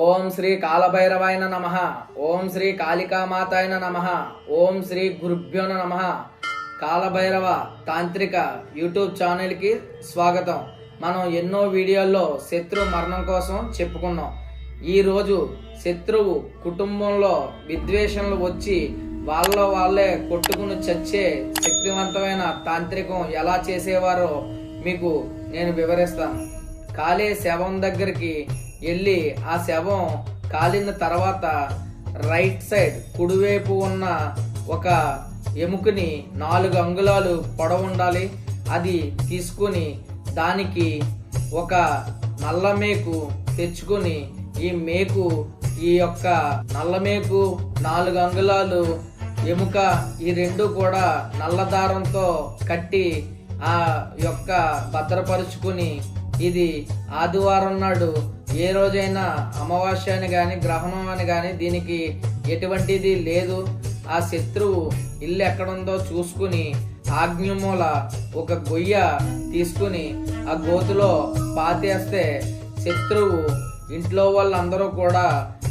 ఓం శ్రీ కాలభైరవాయన నమ. ఓం శ్రీ కాళికామాతాయన నమ. ఓం శ్రీ గురుభ్యోన నమ. కాలభైరవ తాంత్రిక యూట్యూబ్ ఛానల్కి స్వాగతం. మనం ఎన్నో వీడియోల్లో శత్రు మరణం కోసం చెప్పుకున్నాం. ఈరోజు శత్రువు కుటుంబంలో విద్వేషణలు వచ్చి వాళ్ళ వాళ్ళే కొట్టుకుని చచ్చే శక్తివంతమైన తాంత్రికం ఎలా చేసేవారో మీకు నేను వివరిస్తాను. కాలే శవం దగ్గరికి వెళ్ళి ఆ శవం కాలిన తర్వాత రైట్ సైడ్ కుడివైపు ఉన్న ఒక ఎముకని నాలుగు అంగుళాలు పొడవు ఉండాలి అది తీసుకుని దానికి ఒక నల్ల మేకు తెచ్చుకొని ఈ మేకు ఈ యొక్క నల్ల మేకు నాలుగు అంగుళాలు ఎముక ఈ రెండు కూడా నల్ల దారంతో కట్టి ఆ యొక్క భద్రపరుచుకుని ఇది ఆదివారం నాడు ఏ రోజైనా అమావాస్య అని కానీ గ్రహణం అని కానీ దీనికి ఎటువంటిది లేదు. ఆ శత్రువు ఇల్లు ఎక్కడుందో చూసుకుని ఆజ్ఞమూల ఒక గొయ్య తీసుకుని ఆ గోతులో పాతేస్తే శత్రువు ఇంట్లో వాళ్ళందరూ కూడా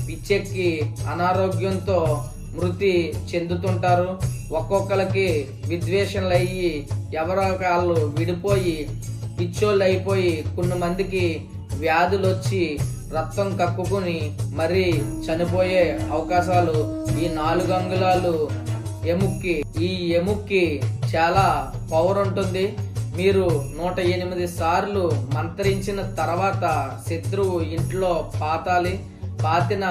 పిచ్చెక్కి అనారోగ్యంతో మృతి చెందుతుంటారు. ఒక్కొక్కరికి విద్వేషణలు అయ్యి ఎవరో వాళ్ళు విడిపోయి పిచ్చోళ్ళు అయిపోయి కొన్ని మందికి వ్యాధులు వచ్చి రక్తం కక్కుకుని మరి చనిపోయే అవకాశాలు ఈ నాలుగు అంగుళాలు ఎముక్కి. ఈ ఎముక్కి చాలా పవర్ ఉంటుంది మీరు నూట ఎనిమిది సార్లు మంత్రించిన తర్వాత శత్రువు ఇంట్లో పాతాలి. పాతిన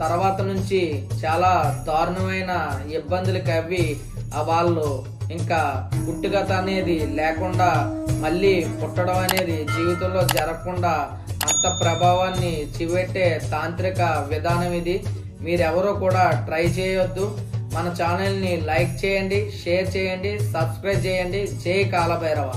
తర్వాత నుంచి చాలా దారుణమైన ఇబ్బందులకి అవి ఆ వాళ్ళు. ఇంకా గుట్టుగత అనేది లేకుండా మళ్ళీ పుట్టడం అనేది జీవితంలో జరగకుండా అంత ప్రభావాన్ని చివెట్టే తాంత్రిక విధానం ఇది. మీరెవరూ కూడా ట్రై చేయొద్దు. మన ఛానల్ని లైక్ చేయండి షేర్ చేయండి సబ్స్క్రైబ్ చేయండి. జై కాలభైరవ.